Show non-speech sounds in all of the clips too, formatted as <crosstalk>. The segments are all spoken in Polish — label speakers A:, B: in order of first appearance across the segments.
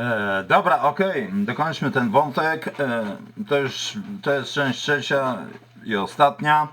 A: E, dobra, okej, dokończmy ten wątek. E, to już to jest część trzecia i ostatnia.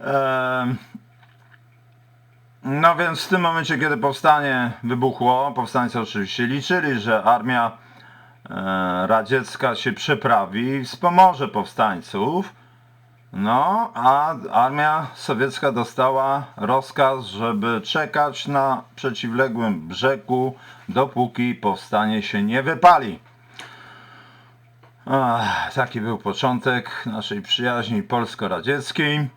A: E, no więc w tym momencie, kiedy powstanie wybuchło, powstańcy oczywiście liczyli, że armia e, radziecka się przeprawi wspomoże powstańców. No, a armia sowiecka dostała rozkaz, żeby czekać na przeciwległym brzegu, dopóki powstanie się nie wypali. Ach, taki był początek naszej przyjaźni polsko-radzieckiej,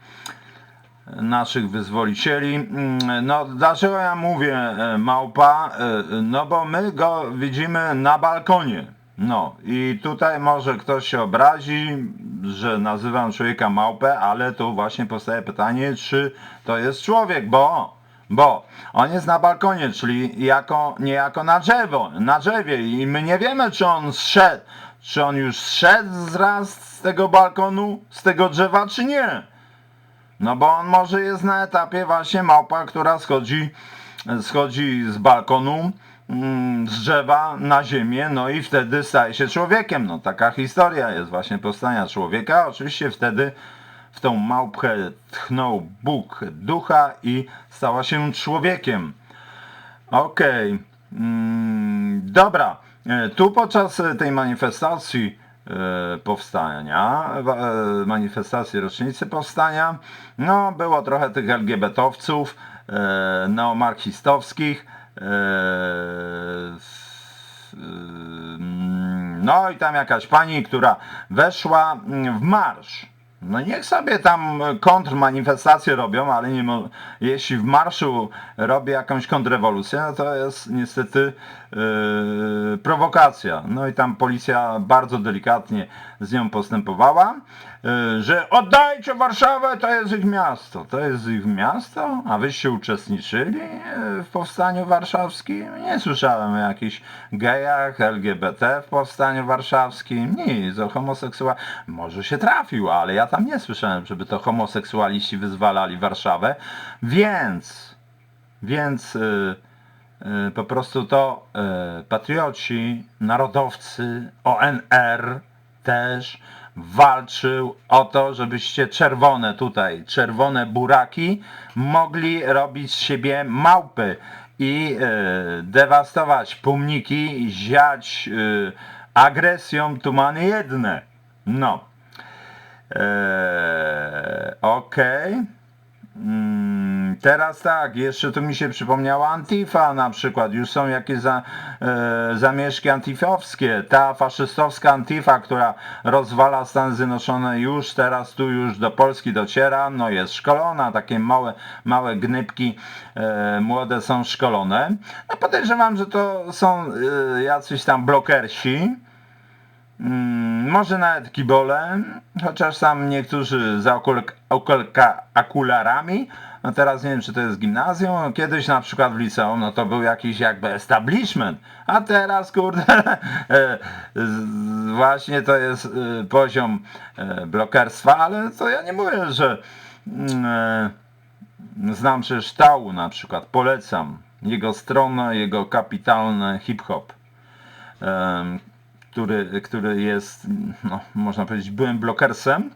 A: naszych wyzwolicieli. Mm, No, dlaczego ja mówię e, małpa? E, No, bo my go widzimy na balkonie. No, i tutaj może ktoś się obrazi, że nazywam człowieka małpę, ale tu właśnie powstaje pytanie, czy to jest człowiek, bo bo on jest na balkonie, czyli jako, niejako na drzewo, na drzewie i my nie wiemy, czy on zszedł, czy on już zszedł z raz z tego balkonu, z tego drzewa, czy nie. No bo on może jest na etapie właśnie małpa, która schodzi, schodzi z balkonu, z drzewa na ziemię, no i wtedy staje się człowiekiem. No taka historia jest właśnie powstania człowieka. Oczywiście wtedy w tą małpkę tchnął Bóg ducha i stała się człowiekiem. Okej. Mm, dobra. E, Tu podczas tej manifestacji e, powstania, e, manifestacji rocznicy powstania, no było trochę tych LGBT-owców, e, mm, no i tam jakaś pani, która weszła mm, w marsz. No niech sobie tam kontrmanifestacje robią, ale nie jeśli w marszu robi jakąś kontrrewolucję, no to jest niestety yy, prowokacja. No i tam policja bardzo delikatnie z nią postępowała, że oddajcie Warszawę, to jest ich miasto. To jest ich miasto? A wyście uczestniczyli yy, w powstaniu warszawskim? Nie słyszałem o jakichś gejach, LGBT w powstaniu warszawskim. Nic, o homoseksual... Może się trafił, ale ja tam nie słyszałem, żeby to homoseksualiści wyzwalali Warszawę. Więc, więc y, y, po prostu to y, patrioci, narodowcy, ONR też walczył o to, żebyście czerwone tutaj, czerwone buraki mogli robić z siebie małpy i y, dewastować pomniki, ziać y, agresją tumany jedne. No. Eee, Okej. Mm, Teraz tak, jeszcze tu mi się przypomniała Antifa na przykład. Już są jakieś za, e, zamieszki antifowskie. Ta faszystowska Antifa, która rozwala Stany Zjednoczone już teraz tu już do Polski dociera, no jest szkolona, takie małe, małe gnybki e, młode są szkolone. No podejrzewam, że to są e, jacyś tam blokersi. Mm, może nawet kibole, chociaż sam niektórzy za okulka, okularami. No teraz nie wiem, czy to jest gimnazjum. Kiedyś na przykład w liceum, no to był jakiś jakby establishment. A teraz, kurde, <laughs> e, właśnie to jest e, poziom e, blokerstwa, ale to ja nie mówię, że mm, znam przecież Tału na przykład, polecam. Jego stronę, jego kapitalny hip-hop który, który jest, no, można powiedzieć, byłym blokersem.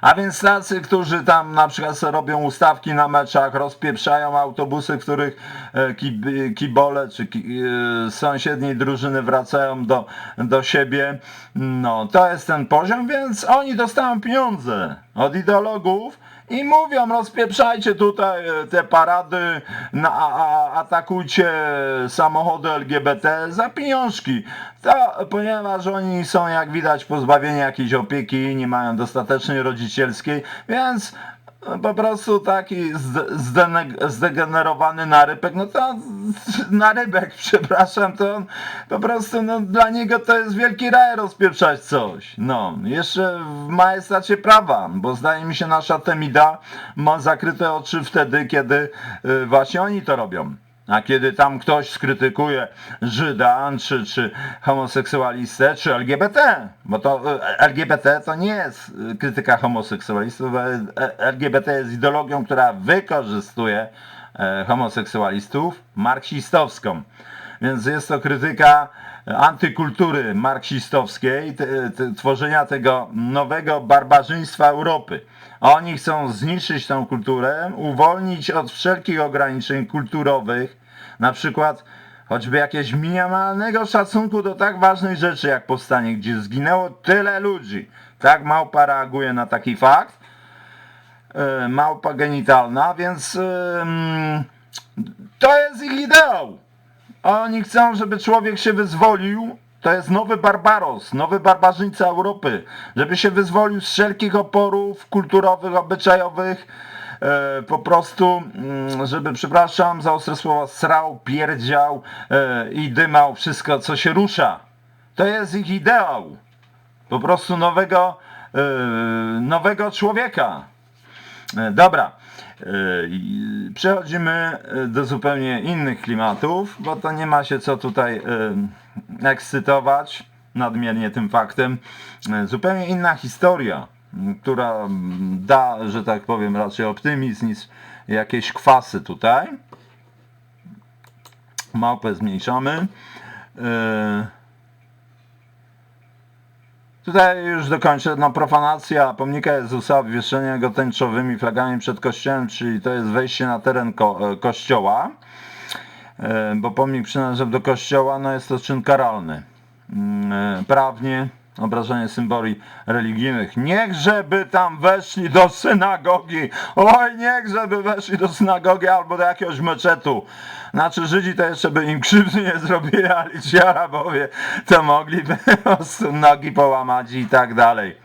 A: A więc tacy, którzy tam na przykład robią ustawki na meczach, rozpieprzają autobusy, w których e, kib- kibole czy e, sąsiedniej drużyny wracają do, do siebie, no to jest ten poziom, więc oni dostają pieniądze od ideologów i mówią, rozpieprzajcie tutaj e, te parady, na, a, atakujcie samochody LGBT za pieniążki. To, ponieważ oni są, jak widać, pozbawieni jakiejś opieki, nie mają dostatecznej rodzicielskiej, więc po prostu taki zdegenerowany narypek, no to narybek, <laughs> przepraszam, to on po prostu, no dla niego to jest wielki raj rozpieprzać coś. No, jeszcze w majestacie prawa, bo zdaje mi się nasza Temida ma zakryte oczy wtedy, kiedy y, właśnie oni to robią. A kiedy tam ktoś skrytykuje Żyda, czy, czy homoseksualistę, czy LGBT, bo to e, LGBT to nie jest e, krytyka homoseksualistów, e, LGBT jest ideologią, która wykorzystuje homoseksualistów, marksistowską. Więc jest to krytyka antykultury marksistowskiej, tworzenia tego nowego barbarzyństwa Europy. Oni chcą zniszczyć tą kulturę, uwolnić od wszelkich ograniczeń kulturowych, na przykład choćby jakiegoś minimalnego szacunku do tak ważnej rzeczy jak powstanie, gdzie zginęło tyle ludzi. Tak małpa reaguje na taki fakt. E, Małpa genitalna, więc to jest ich ideał. Oni chcą, żeby człowiek się wyzwolił. To jest nowy Barbaros, nowy barbarzyńca Europy. Żeby się wyzwolił z wszelkich oporów kulturowych, obyczajowych. E, po prostu, mm, żeby, przepraszam za ostre słowa, srał, pierdział e, i dymał wszystko, co się rusza. To jest ich ideał. Po prostu nowego, e, nowego człowieka. Dobra. E, Przechodzimy e, do zupełnie innych klimatów, bo to nie ma się co tutaj e, ekscytować nadmiernie tym faktem. Zupełnie inna historia, która da, że tak powiem, raczej optymizm niż jakieś kwasy tutaj. Małpę zmniejszamy. E, Tutaj już dokończę. No, profanacja pomnika Jezusa, obwieszenie go tęczowymi flagami przed kościołem, czyli to jest wejście na teren ko- e, kościoła, E, bo pomnik przynależy do kościoła, no jest to czyn karalny. Mm, e, Prawnie obrażenie symboli religijnych. Niech żeby tam weszli do synagogi. Oj, niech żeby weszli do synagogi albo do jakiegoś meczetu. Znaczy Żydzi to jeszcze by im krzywdy nie zrobili, ale ci Arabowie to mogliby <laughs> nogi połamać i tak dalej.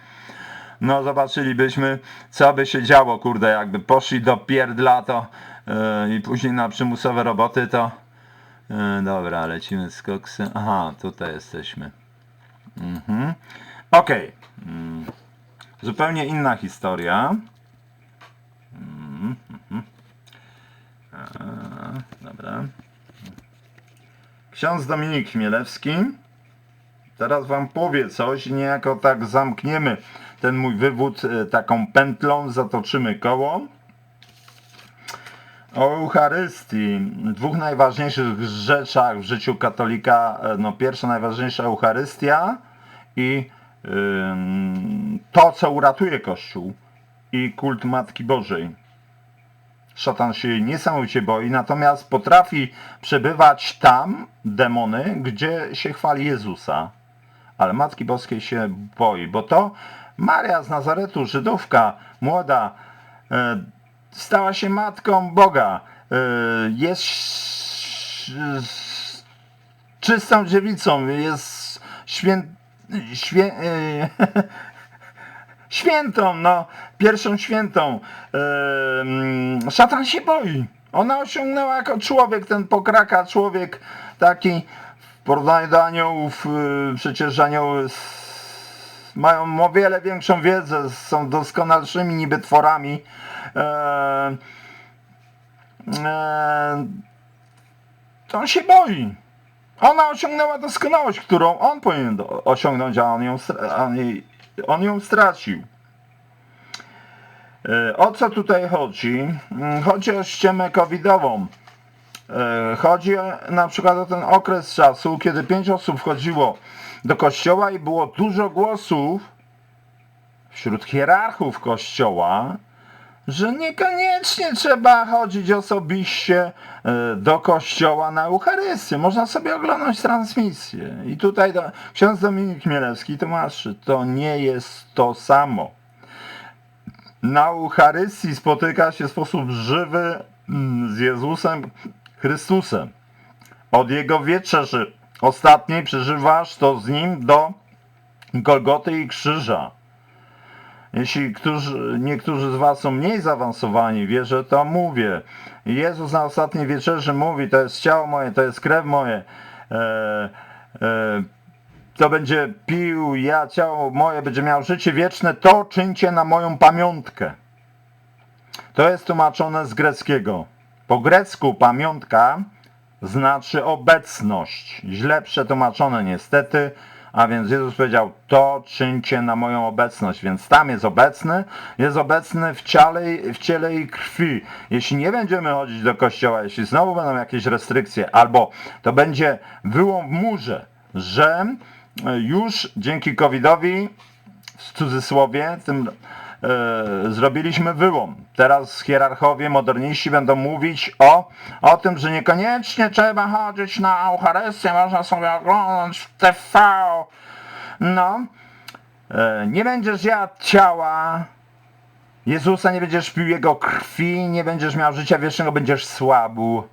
A: No zobaczylibyśmy, co by się działo, kurde, jakby poszli do pierdla to yy, i później na przymusowe roboty to... Yy, dobra, lecimy z koksem. Aha, tutaj jesteśmy. Mhm. Okej. Mm. Zupełnie inna historia. Mhm, mhm. A, Dobra. Ksiądz Dominik Chmielewski teraz wam powie coś i niejako tak zamkniemy ten mój wywód e, taką pętlą, zatoczymy koło. O Eucharystii, dwóch najważniejszych rzeczach w życiu katolika. e, No, pierwsza najważniejsza Eucharystia i to, co uratuje Kościół i kult Matki Bożej. Szatan się niesamowicie boi, natomiast potrafi przebywać tam, demony, gdzie się chwali Jezusa. Ale Matki Boskiej się boi, bo to Maria z Nazaretu, Żydówka, młoda, e, stała się matką Boga. E, jest czystą dziewicą, jest świę, świę, e, <laughs> świętą, no, pierwszą świętą. Ehm, szatan się boi. Ona osiągnęła jako człowiek, ten pokraka człowiek taki w porównaniu do aniołów, y, przecież anioły mają o wiele większą wiedzę, są doskonalszymi niby tworami. To on się boi. Ona osiągnęła doskonałość, którą on powinien osiągnąć, a on ją, jej, on ją stracił. E, O co tutaj chodzi? Mm, Chodzi o ściemę covidową. E, Chodzi na przykład o ten okres czasu, kiedy pięć osób wchodziło do kościoła i było dużo głosów wśród hierarchów kościoła, że niekoniecznie trzeba chodzić osobiście e, do kościoła na Eucharystię. Można sobie oglądać transmisję. I tutaj do, ksiądz Dominik Chmielewski tłumaczy, to nie jest to samo. Na Eucharystii spotyka się w sposób żywy mm, z Jezusem Chrystusem. Od Jego wieczerzy ostatniej przeżywasz to z Nim do Golgoty i krzyża. Jeśli którzy, niektórzy z Was są mniej zaawansowani, wierzę, to mówię. Jezus na ostatniej wieczerzy mówi, to jest ciało moje, to jest krew moje. E, e, to będzie pił, ja ciało moje będzie miał życie wieczne, to czyńcie na moją pamiątkę. To jest tłumaczone z greckiego. Po grecku pamiątka znaczy obecność. Źle przetłumaczone niestety. A więc Jezus powiedział, to czyńcie na moją obecność, więc tam jest obecny, jest obecny w ciele, w ciele i krwi. Jeśli nie będziemy chodzić do kościoła, jeśli znowu będą jakieś restrykcje, albo to będzie wyłom w murze, że już dzięki COVID-owi w cudzysłowie, tym zrobiliśmy wyłom. Teraz hierarchowie, moderniści będą mówić o, o tym, że niekoniecznie trzeba chodzić na Eucharystię, można sobie oglądać w TV. No, e, nie będziesz jadł ciała Jezusa, nie będziesz pił Jego krwi, nie będziesz miał życia wiecznego, będziesz słabł.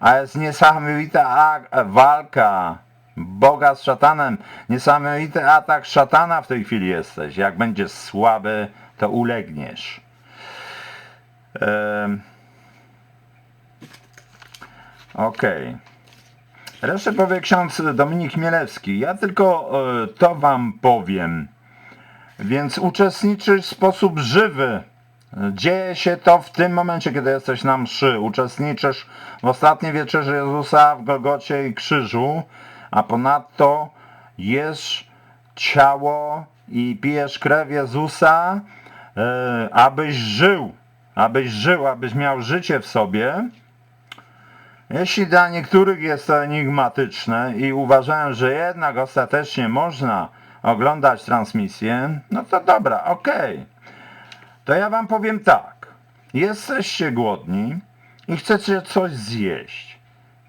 A: A jest niesamowita walka Boga z szatanem. Niesamowity atak szatana w tej chwili jesteś. Jak będziesz słaby, to ulegniesz. Em, Okej. Resztę powie ksiądz Dominik Chmielewski. Ja tylko e, to wam powiem. Więc uczestniczysz w sposób żywy. Dzieje się to w tym momencie, kiedy jesteś na mszy. Uczestniczysz w ostatniej wieczerzy Jezusa w Golgocie i krzyżu, a ponadto jesz ciało i pijesz krew Jezusa, e, abyś żył, abyś żył, abyś miał życie w sobie. Jeśli dla niektórych jest to enigmatyczne i uważają, że jednak ostatecznie można oglądać transmisję, no to dobra, okej. To ja wam powiem tak. Jesteście głodni i chcecie coś zjeść.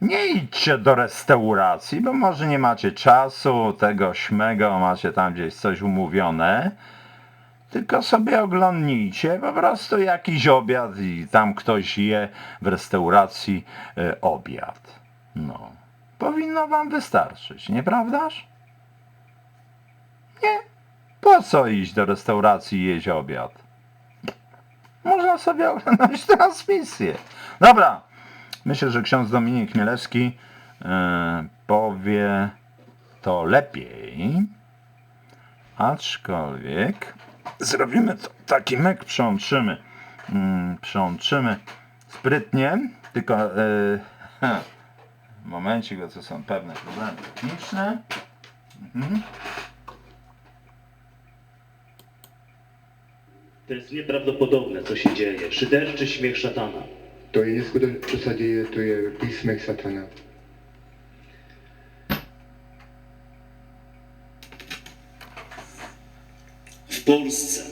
A: Nie idźcie do restauracji, bo może nie macie czasu, tego śmego, macie tam gdzieś coś umówione. Tylko sobie oglądnijcie po prostu jakiś obiad i tam ktoś je w restauracji e, obiad. No. Powinno wam wystarczyć, nieprawdaż? Nie. Po co iść do restauracji i jeść obiad? Można sobie oglądać <laughs> transmisję. Dobra. Myślę, że ksiądz Dominik Chmielewski e, powie to lepiej. Aczkolwiek zrobimy to, taki myk, przełączymy. Mm, przełączymy sprytnie, tylko e, momencik, bo to są pewne problemy techniczne.
B: To jest nieprawdopodobne, co się dzieje. Szyderczy śmiech szatana.
C: To je neskutočné, čo sa deje, to je písmek satana.
B: W Polsce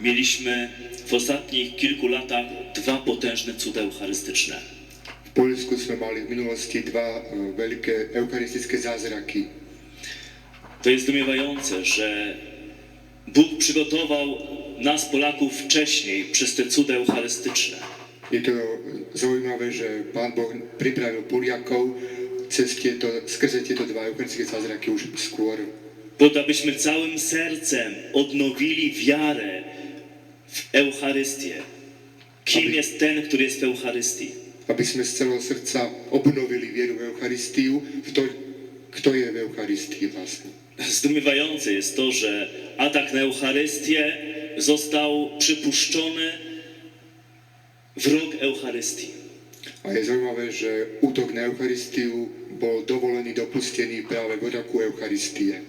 B: mieliśmy w ostatnich kilku latach dwa potężne cuda eucharystyczne.
C: V Poľsku sme mali v minulosti dva e, veľké eucharistické zázraky.
B: To jest zdumiewające, że Bóg przygotował nas, Polaków, wcześniej przez te cuda eucharystyczne.
C: Je to zaujímavé, že Pán Boh pripravil Poliakov cez tieto, skrze tieto dva eucharistické zázraky už skôr.
B: Po to, abyśmy całym sercem odnowili wiarę w Eucharystię. Kim jest ten, który jest w Eucharystii?
C: Aby sme z celého srdca obnovili vieru v Eucharistiu, v to, kto je v Eucharistii vlastne.
B: Zdumiewające jest to, że atak na Eucharystię został przypuszczony w rok Eucharystii.
C: A je zaujímavé, že útok na Eucharistiu bol dovolený, dopustený práve v Eucharistie.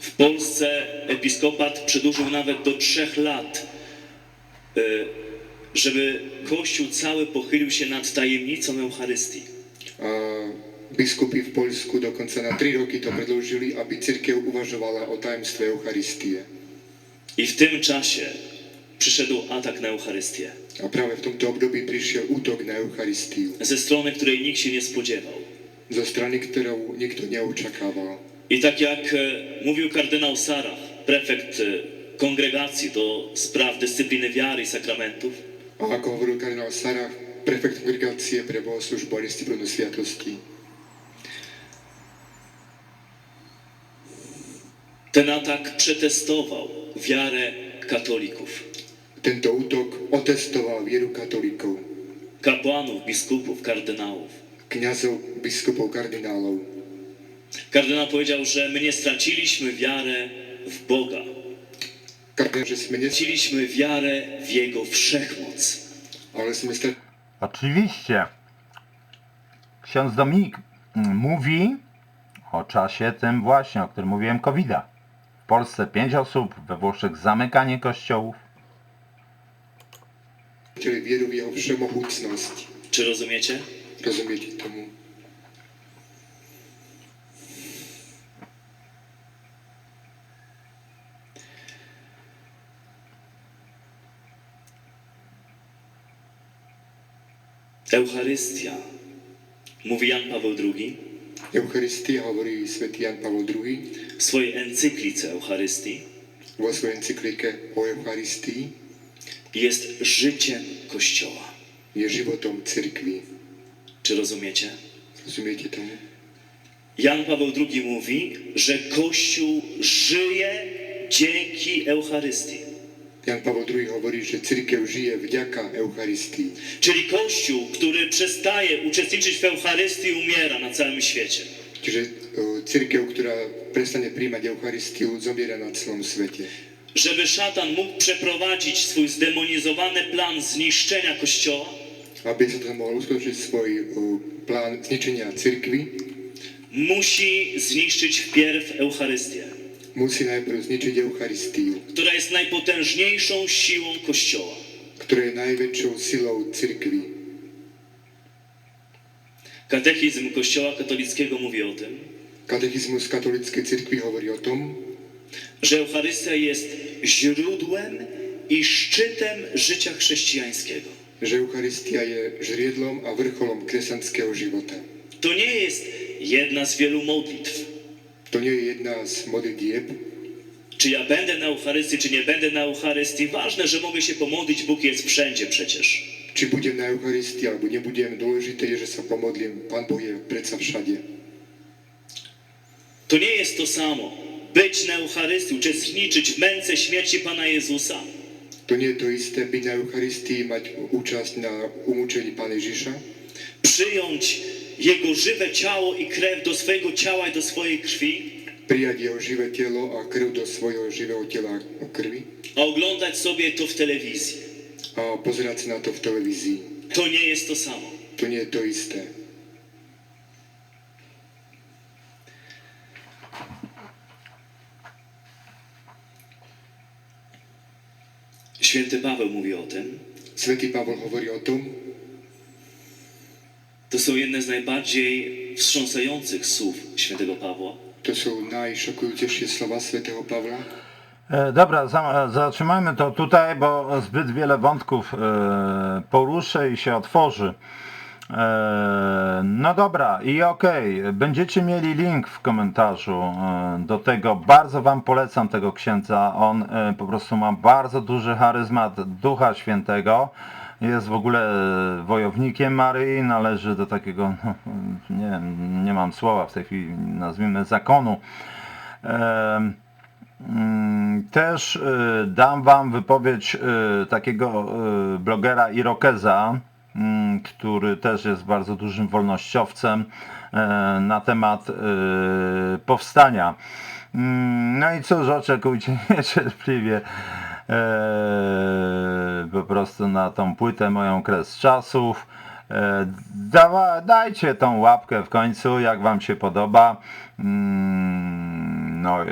B: W Polsce episkopat przedłużył nawet do trzech lat, y, żeby Kościół cały pochylił się nad tajemnicą Eucharystii.
C: A biskupy v Poľsku dokonca na 3 roky to predĺžili, aby církev uvažovala o tajemstve Eucharistie.
B: I w tym czasie przyszedł atak na Eucharystię.
C: A práve v tomto období prišiel útok na Eucharistiu
B: ze strony, której nikt się nie spodziewał.
C: zo strany, ktorou nikto neočakával.
B: I tak jak e, mówił kardynał Sarach, prefekt e, kongregacji do spraw dyscypliny wiary i sakramentów,
C: A ako hovoril kardinál Sarah, prefekt kongregácie pre bohoslužbu a disciplínu sviatosti,
B: ten atak przetestował wiarę katolików,
C: tento útok otestoval vieru katolíkov,
B: kapłanów, biskupów, kardynałów.
C: kňazov, biskupov, kardinálov.
B: Kardynał powiedział, że my nie straciliśmy wiarę w Boga,
C: Kardinál, že sme nes...
B: straciliśmy wiarę w Jego wszechmoc.
C: ale sme stratili
A: Oczywiście. Ksiądz Dominik mm, mówi o czasie tym właśnie, o którym mówiłem, covid -a. W Polsce 5 osób, we Włoszech zamykanie kościołów.
C: Czyli wieru w Jeho všemohúcnosť.
B: Czy rozumiecie?
C: Rozumiete tomu?
B: Eucharystia, mówi Jan Paweł II
C: Eucharistia hovorí svätý Jan Pavel II
B: w swojej encyklice Eucharystii,
C: vo svojej encyklike o Eucharistii
B: jest życiem Kościoła.
C: je životom cirkvi.
B: Czy rozumiecie?
C: Rozumiete tomu?
B: Jan Paweł II mówi, że Kościół żyje dzięki Eucharystii.
C: Jan Pavel II hovorí, že cirkev žije vďaka Eucharistii.
B: Czyli Kościół, który przestaje uczestniczyć w Eucharystii, umiera na całym świecie.
C: Čiže o, cirkev, ktorá prestane príjmať Eucharistiu, zomiera na celom svete.
B: Żeby szatan mógł przeprowadzić swój zdemonizowany plan zniszczenia Kościoła,
C: Aby tam mohol uskutočniť svoj o, plán zničenia cirkvy,
B: musi zniszczyć wpierw Eucharystię,
C: musí najprv zničiť Eucharistiu,
B: która jest najpotężniejszą siłą Kościoła.
C: ktorá je najväčšou silou cirkvy.
B: Katechizm Kościoła katolickiego mówi o tym,
C: Katechizmus katolíckej cirkvi hovorí o tom,
B: że Eucharystia jest źródłem i szczytem życia chrześcijańskiego.
C: že Eucharistia je žriedlom a vrcholom kresťanského života.
B: To nie jest jedna z wielu modlitw.
C: To nie je jedna z modlitieb,
B: Czy ja będę na Eucharystii, czy nie będę na Eucharystii. Ważne, że mogę się pomodlić, Bóg jest wszędzie przecież.
C: či budem na Eucharistii alebo nebudem, dôležité je, že sa pomodlím. Pán Boh je predsa všade.
B: To nie jest to samo. Być na Eucharystii, uczestniczyć w męce śmierci Pana Jezusa,
C: To nie to isté byť na Eucharistii, mať účasť na umúčení Pána Ježiša,
B: przyjąć Jego żywe ciało i krew do swojego ciała i do swojej krwi,
C: prijať jeho živé telo a krv do svojho živého tela a krvi
B: a oglądać sobie to w telewizji.
C: a pozerať sa na to v televízii.
B: To nie jest to samo.
C: To nie to isté.
B: Święty Paweł mówi o tym.
C: Svetý Pavol hovorí o tom,
B: To są jedne z najbardziej wstrząsających słów świętego Pawła.
C: to sú najšokujúcejšie slova svätého Pavla.
A: E, Dobra, za- zatrzymajmy to tutaj, bo zbyt wiele wątków e, poruszę i się otworzy. E, No dobra, i okej, będziecie mieli link w komentarzu e, do tego. Bardzo Wam polecam tego księdza. On e, po prostu ma bardzo duży charyzmat Ducha Świętego. Jest w ogóle wojownikiem Maryi, należy do takiego, no, <laughs> nie wiem, nie mam słowa w tej chwili, nazwijmy zakonu. Mm, Też dam wam wypowiedź takiego blogera Irokeza, który też jest bardzo dużym wolnościowcem y, na temat y, powstania. Mm, No i cóż, oczekujcie <laughs> niecierpliwie e, po prostu na tą płytę moją kres czasów. E, Dawa, dajcie tą łapkę w końcu, jak wam się podoba. Mm, No,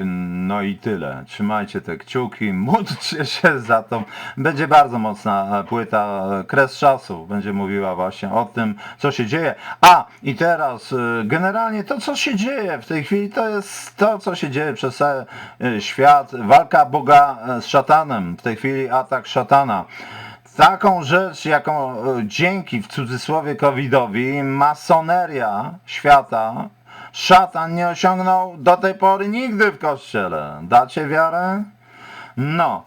A: no i tyle. Trzymajcie te kciuki, <laughs> módlcie się za tą. Będzie bardzo mocna płyta Kres Czasów. Będzie mówiła właśnie o tym, co się dzieje. A, i teraz y, generalnie to, co się dzieje w tej chwili, to jest to, co się dzieje przez cały świat. Walka Boga z szatanem. W tej chwili atak szatana. Taką rzecz, jaką e, dzięki w cudzysłowie covidowi masoneria świata, szatan nie osiągnął do tej pory nigdy w kościele. Dacie wiarę? No.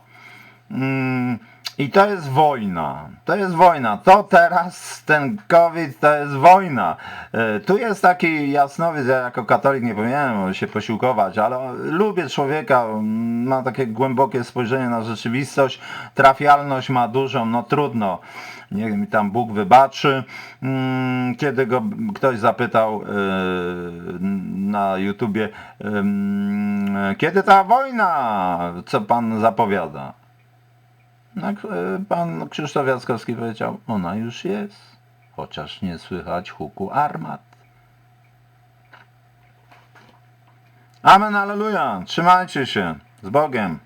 A: Mm, I to jest wojna. To jest wojna. To teraz, ten COVID, to jest wojna. E, Tu jest taki jasnowiec, ja jako katolik nie powinienem się posiłkować, ale lubię człowieka, mm, ma takie głębokie spojrzenie na rzeczywistość, trafialność ma dużą, no trudno. Niech mi tam Bóg wybaczy. Mm, Kiedy go ktoś zapytał e, na YouTubie, kiedy ta wojna, co pan zapowiada? Jak e, pan Krzysztof Jackowski powiedział, ona już jest, chociaż nie słychać huku armat. Amen, aleluja. Trzymajcie się. Z Bogiem.